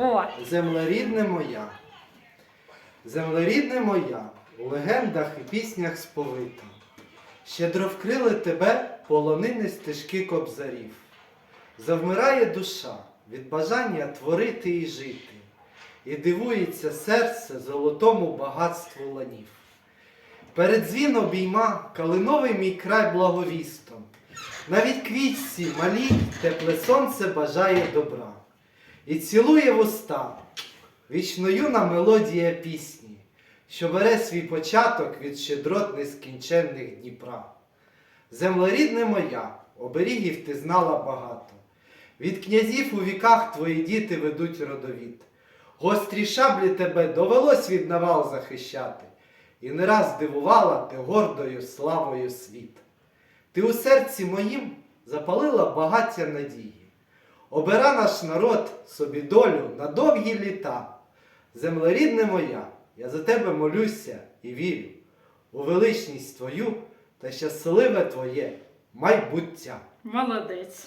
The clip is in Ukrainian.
О, Землерідне моя. Землерідне моя, у легендах і піснях сповита. Щедро вкрили тебе полонини стежки кобзарів. Завмирає душа від бажання творити і жити, і дивується серце золотому багатству ланів. Перед дзвін обійма калиновий мій край благовістом. Навіть квітці малі тепле сонце бажає добра. І цілує вуста вічно юна мелодія пісні, що бере свій початок від щедрот нескінченних Дніпра. Землерідне моя, оберігів ти знала багато. Від князів у віках твої діти ведуть родовід. Гострі шаблі тебе довелось від навал захищати, і не раз дивувала ти гордою славою світ. Ти у серці моїм запалила багаття надії. Обера наш народ собі долю на довгі літа. Землерідне моя, я за тебе молюся і вірю у величність твою та щасливе твоє майбуття. молодець.